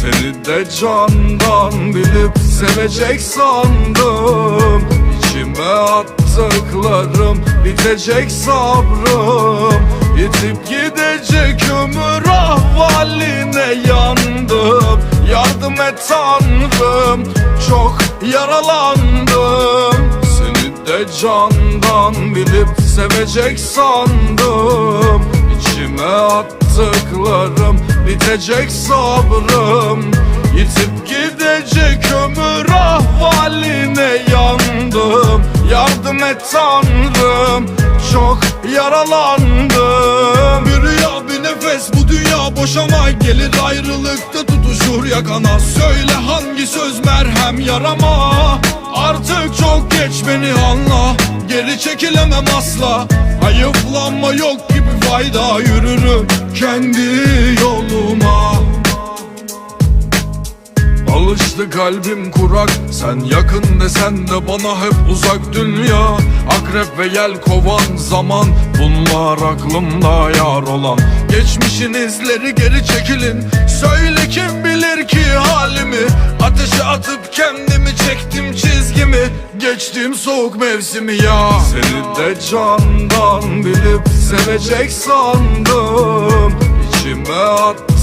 Seni de candan bilip sevecek sandım. İçime attıklarım bitecek sabrım. Yitip gidecek ömür ahvaline yandım. Yardım et tanrım çok yaralandım. Seni de candan bilip sevecek sandım bitecek sabrım Yitip gidecek ömür ahvaline yandım. Yardım et tanrım çok yaralandım. Bir rüya bir nefes bu dünya boşama. Gelir ayrılıkta tutuşur yakana. Söyle hangi söz merhem yarama. Artık çok geç beni anla. Geri çekilemem asla. Hayıflanma yok gibi fayda. Yürürüm kendi Alıştı kalbim kurak. Sen yakın desen de bana hep uzak dünya. Akrep ve yel kovan zaman. Bunlar aklımda yar olan. Geçmişin izleri geri çekilin. Söyle kim bilir ki halimi? Ateşe atıp kendimi çektim çizgimi. Geçtim soğuk mevsimi ya. Seni de candan bilip sevecek sandım. İçime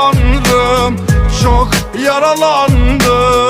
sandım Çok yaralandım.